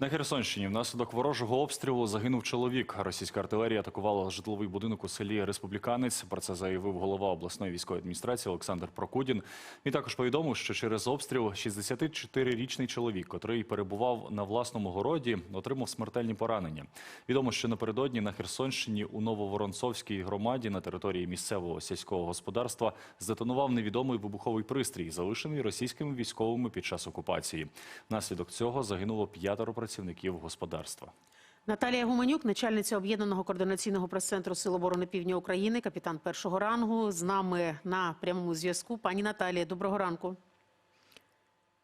На Херсонщині внаслідок ворожого обстрілу загинув чоловік. Російська артилерія атакувала житловий будинок у селі Республіканець. Про це заявив голова обласної військової адміністрації Олександр Прокудін. Він також повідомив, що через обстріл 64-річний чоловік, котрий перебував на власному городі, отримав смертельні поранення. Відомо, що напередодні на Херсонщині у Нововоронцовській громаді на території місцевого сільського господарства здетонував невідомий вибуховий пристрій, залишений російськими військовими під час окупації. Внаслідок цього загинуло п'ятеро працівників господарства. Наталія Гуменюк, начальниця об'єднаного координаційного прес-центру Сил оборони Півдня України, капітан першого рангу, з нами на прямому зв'язку. Пані Наталія, доброго ранку.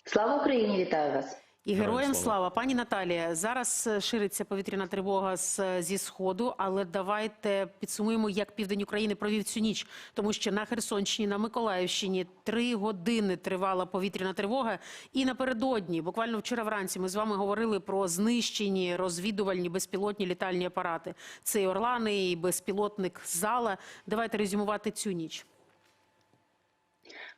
Слава Україні, вітаю вас. І Героям героям слава. слава. Пані Наталія, зараз е, шириться повітряна тривога з, зі сходу, але давайте підсумуємо, як південь України провів цю ніч, тому що на Херсонщині, на Миколаївщині три години тривала повітряна тривога. І напередодні, буквально вчора вранці, ми з вами говорили про знищені розвідувальні безпілотні літальні апарати. Це і Орлани, і безпілотник Зала. Давайте резюмувати цю ніч.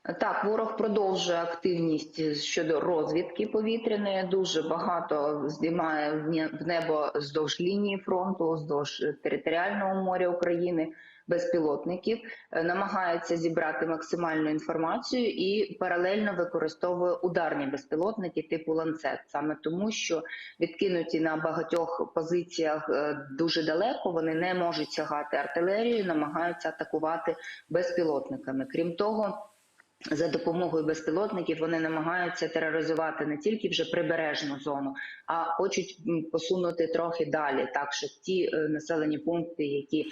Так, ворог продовжує активність щодо розвідки повітряної. Дуже багато здіймає в не- в небо здовж лінії фронту, вздовж територіального моря України. Безпілотників Е, намагається зібрати максимальну інформацію і паралельно використовує ударні безпілотники типу ланцет, саме тому, що відкинуті на багатьох позиціях е, дуже далеко, вони не можуть сягати артилерією, намагаються атакувати безпілотниками. Крім того. За допомогою безпілотників вони намагаються тероризувати не тільки вже прибережну зону, а хочуть посунути трохи далі, так щоб ті е, населені пункти, які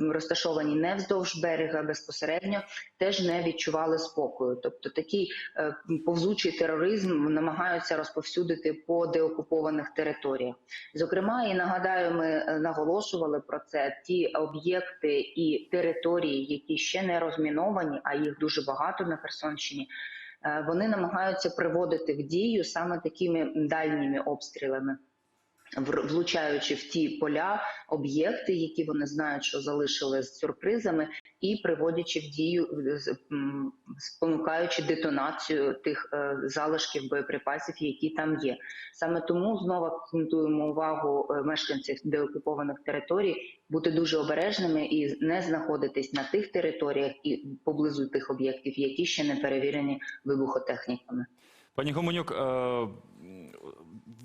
розташовані не вздовж берега безпосередньо, теж не відчували спокою. Тобто такий е, повзучий тероризм намагаються розповсюдити по деокупованих територіях. Зокрема, і нагадаю, ми е, наголошували про це ті об'єкти і території, які ще не розміновані, а їх дуже багато на Херсонщині. е, Вони намагаються приводити в дію саме такими дальніми обстрілами, влучаючи в ті поля, об'єкти, які вони знають, що залишили з сюрпризами, і приводячи в дію, спонукаючи детонацію тих е, залишків боєприпасів, які там є. Саме тому знову акцентуємо увагу е, мешканців деокупованих територій бути дуже обережними і не знаходитись на тих територіях і поблизу тих об'єктів, які ще не перевірені вибухотехніками. Пані Гуменюк, е,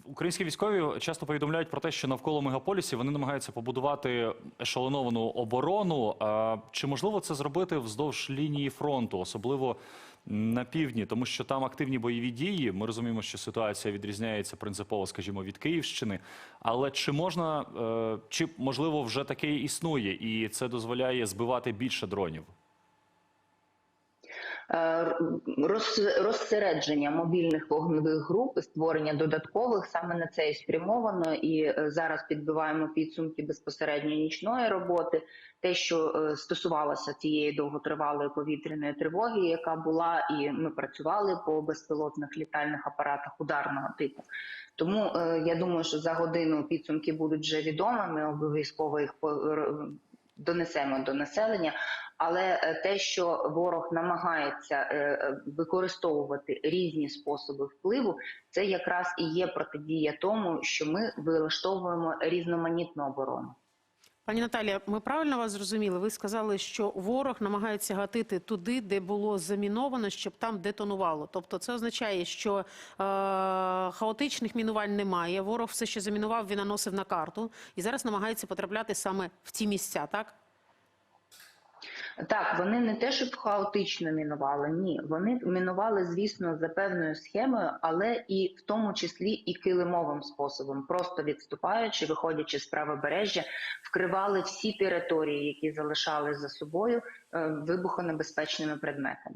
українські військові часто повідомляють про те, що навколо мегаполісів вони намагаються побудувати ешелоновану оборону. Чи можливо це зробити вздовж лінії фронту, особливо на півдні, тому що там активні бойові дії. Ми розуміємо, що ситуація відрізняється принципово, скажімо, від Київщини. Але чи можна, е, чи можливо вже таке існує, і це дозволяє збивати більше дронів? Е, розсередження мобільних вогневих груп, створення додаткових саме на це і спрямовано. І е, зараз підбиваємо підсумки безпосередньо нічної роботи. Те, що е, стосувалося цієї довготривалої повітряної тривоги, яка була, і ми працювали по безпілотних літальних апаратах ударного типу. Тому я думаю, що за годину підсумки будуть вже відомі. Ми обов'язково їх донесемо до населення. Але е, те, що ворог намагається е, е, використовувати різні способи впливу, це якраз і є протидія тому, що ми вилаштовуємо різноманітну оборону. Пані Наталія, ми правильно вас зрозуміли? Ви сказали, що ворог намагається гатити туди, де було заміновано, щоб там детонувало. Тобто, це означає, що е, хаотичних мінувань немає. Ворог все, що замінував, він наносив на карту і зараз намагається потрапляти саме в ті місця, так? Так, вони не те, щоб хаотично мінували, ні, вони мінували, звісно, за певною схемою, але і в тому числі і килимовим способом, просто відступаючи, виходячи з правобережжя, вкривали всі території, які залишали за собою е, вибухонебезпечними предметами.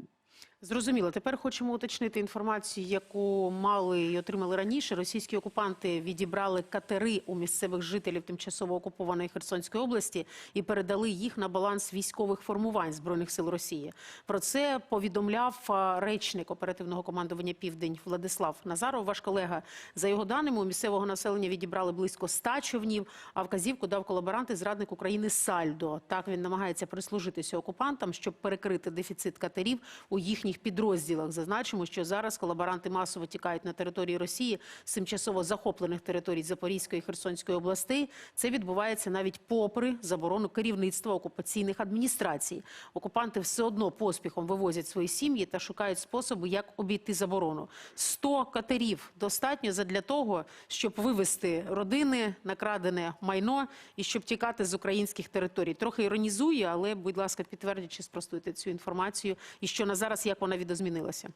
Зрозуміло. Тепер хочемо уточнити інформацію, яку мали і отримали раніше. Російські окупанти відібрали катери у місцевих жителів тимчасово окупованої Херсонської області і передали їх на баланс військових формувань збройних сил Росії. Про це повідомляв речник оперативного командування Південь Владислав Назаров. Ваш колега за його даними у місцевого населення відібрали близько ста човнів. А вказівку дав колаборант і зрадник України Сальдо. Так він намагається прислужитися окупантам, щоб перекрити дефіцит катерів у їхніх їхніх підрозділах. Зазначимо, що зараз колаборанти масово тікають на території Росії з тимчасово захоплених територій Запорізької і Херсонської областей. Це відбувається навіть попри заборону керівництва окупаційних адміністрацій. Окупанти все одно поспіхом вивозять свої сім'ї та шукають способи, як обійти заборону. 100 катерів достатньо задля того, щоб вивезти родини, накрадене майно і щоб тікати з українських територій. Трохи іронізую, але, будь ласка, підтвердіть спростуйте цю інформацію. І що на зараз, як вона відозмінилася?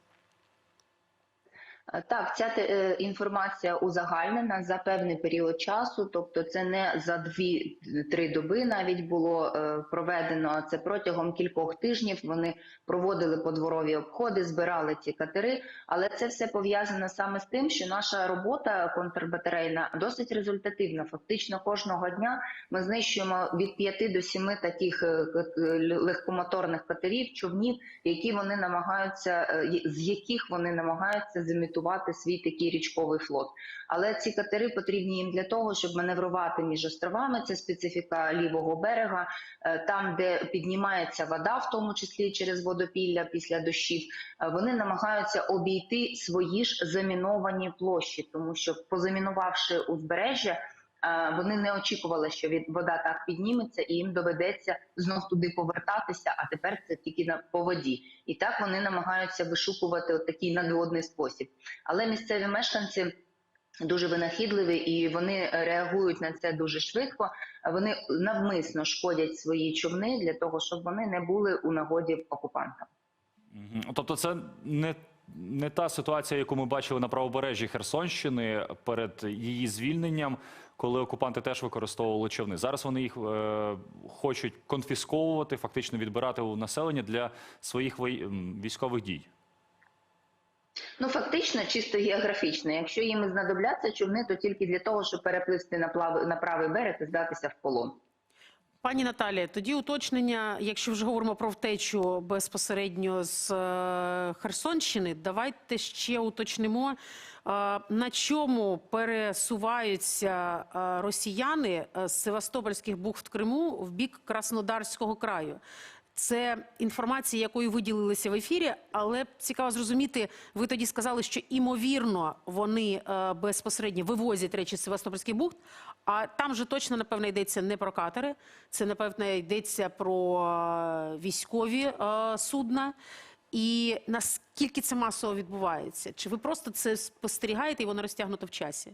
Е, Так, ця е, інформація узагальнена за певний період часу, тобто це не за дві-три доби навіть було е, проведено. а Це протягом кількох тижнів вони проводили подворові обходи, збирали ці катери. Але це все пов'язано саме з тим, що наша робота контрбатарейна досить результативна. Фактично кожного дня ми знищуємо від 5 до 7 таких легкомоторних катерів, човнів, які вони намагаються, з яких вони намагаються зімітувати свій такий річковий флот. Але ці катери потрібні їм для того, щоб маневрувати між островами. Це специфіка лівого берега, е, там, де піднімається вода, в тому числі через водопілля після дощів. е, Вони намагаються обійти свої ж заміновані площі, тому що позамінувавши узбережжя. Е, Вони не очікували, що від вода так підніметься, і їм доведеться знов туди повертатися. А тепер це тільки на по воді, і так вони намагаються вишукувати от такий надводний спосіб. Але місцеві мешканці дуже винахідливі і вони реагують на це дуже швидко. Вони навмисно шкодять свої човни для того, щоб вони не були у нагоді окупантам. Тобто, це не, не та ситуація, яку ми бачили на правобережжі Херсонщини перед її звільненням, коли окупанти теж використовували човни. Зараз вони їх е, хочуть конфісковувати, фактично відбирати у населення для своїх військових дій. Ну фактично, чисто географічно. Якщо їм знадобляться човни, то тільки для того, щоб перепливти на плав... на правий берег і здатися в полон. Пані Наталія, тоді уточнення, якщо вже говоримо про втечу безпосередньо з е, Херсонщини, давайте ще уточнимо, е, на чому пересуваються е, росіяни з Севастопольських бухт Криму в бік Краснодарського краю. Це інформація, якою ви ділилися в ефірі, але цікаво зрозуміти. Ви тоді сказали, що імовірно вони е, безпосередньо вивозять речі з Севастопольських бухт. А там же точно напевно йдеться не про катери, це напевно йдеться про е, військові е, судна. І наскільки це масово відбувається? Чи ви просто це спостерігаєте і воно розтягнуто в часі?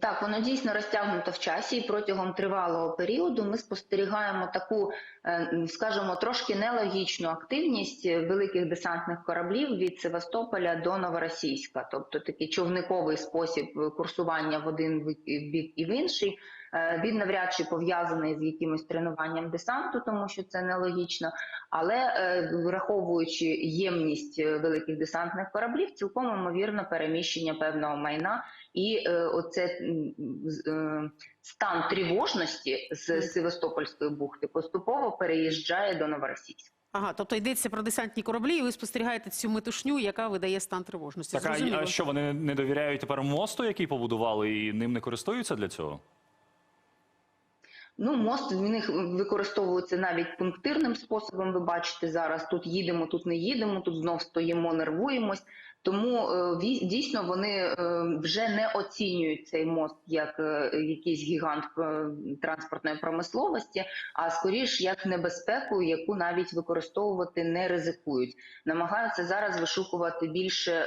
Так, воно дійсно розтягнуто в часі, і протягом тривалого періоду ми спостерігаємо таку, е, скажімо, трошки нелогічну активність великих десантних кораблів від Севастополя до Новоросійська, тобто такий човниковий спосіб курсування в один бік і в інший. Е, Він навряд чи пов'язаний з якимось тренуванням десанту, тому що це нелогічно. Але е, враховуючи ємність е, великих десантних кораблів, цілком ймовірно переміщення певного майна і е, оце е, стан тривожності з Севастопольської бухти поступово переїжджає до Новоросійська. Ага, тобто йдеться про десантні кораблі, і ви спостерігаєте цю метушню, яка видає стан тривожності. Так, а, а що вони не довіряють тепер мосту, який побудували, і ним не користуються для цього? Ну, мост в них використовується навіть пунктирним способом. Ви бачите зараз: тут їдемо, тут не їдемо, тут знов стоїмо, нервуємось. Тому е, дійсно вони е, вже не оцінюють цей мост як е, якийсь гігант транспортної промисловості, а скоріш як небезпеку, яку навіть використовувати не ризикують. Намагаються зараз вишукувати більше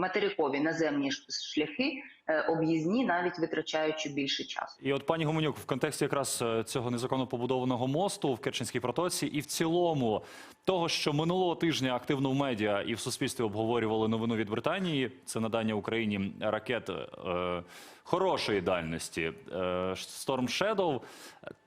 материкові наземні шляхи, об'їзні, навіть витрачаючи більше часу. І от пані Гуменюк, в контексті якраз е, цього незаконно побудованого мосту в Керченській протоці, і в цілому того, що минулого тижня активно в медіа і в суспільстві обговорювали новину від Британії, це надання Україні ракет е, хорошої дальності е, Storm Shadow,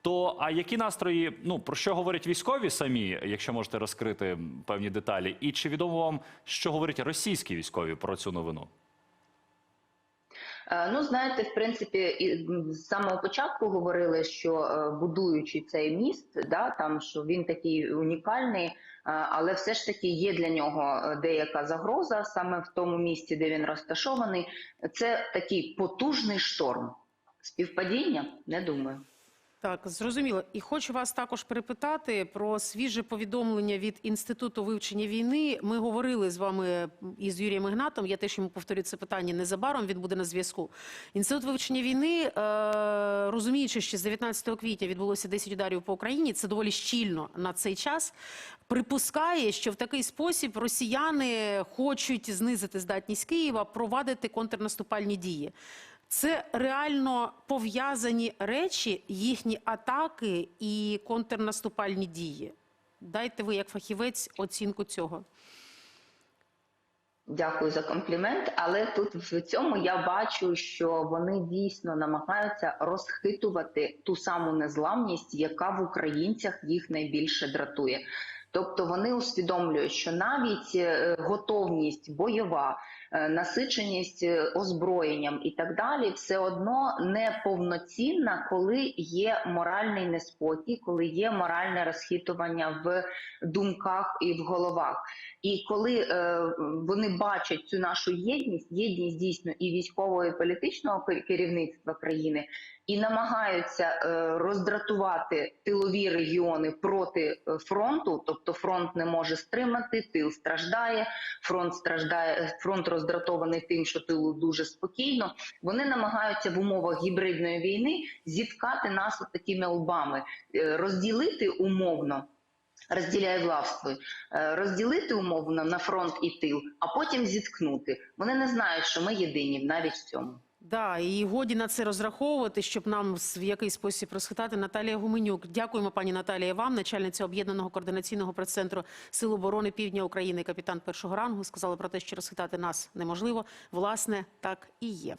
То а які настрої? Ну про що говорять військові самі, якщо можете розкрити певні деталі, і чи відомо вам, що говорять російські військові про цю новину? Е, Ну, знаєте, в принципі, з самого початку говорили, що е, будуючи цей міст, да, там що він такий унікальний, е, але все ж таки є для нього деяка загроза саме в тому місці, де він розташований. Це такий потужний шторм. Співпадіння? Не думаю. Так, зрозуміло. І хочу вас також перепитати про свіже повідомлення від Інституту вивчення війни. Ми говорили з вами із Юрієм Ігнатом. Я теж йому повторю це питання незабаром. Він буде на зв'язку. Інститут вивчення війни, е, розуміючи, що з 19 квітня відбулося 10 ударів по Україні, це доволі щільно на цей час. Припускає, що в такий спосіб росіяни хочуть знизити здатність Києва провадити контрнаступальні дії. Це реально пов'язані речі, їхні атаки і контрнаступальні дії. Дайте ви, як фахівець, оцінку цього. Дякую за комплімент. Але тут в цьому я бачу, що вони дійсно намагаються розхитувати ту саму незламність, яка в українцях їх найбільше дратує. Тобто вони усвідомлюють, що навіть е, готовність бойова, насиченість е, озброєнням і так далі, все одно не повноцінна, коли є моральний неспокій, коли є моральне розхитування в думках і в головах. І коли е, вони бачать цю нашу єдність, єдність дійсно і військового, і політичного керівництва країни, і намагаються е, роздратувати тилові регіони проти е, фронту, тобто фронт не може стримати, тил страждає, фронт страждає, фронт роздратований тим, що тилу дуже спокійно. Вони намагаються в умовах гібридної війни зіткати нас такими лбами, е, розділити умовно. Розділяє властву, е, розділити умовно на фронт і тил, а потім зіткнути. Вони не знають, що ми єдині навіть в цьому. Да, і годі на це розраховувати, щоб нам в який спосіб розхитати. Наталія Гуменюк. Дякуємо, пані Наталія, вам, начальниця об'єднаного координаційного прес-центру Сил оборони Півдня України, капітан першого рангу. Сказали про те, що розхитати нас неможливо. Власне, так і є.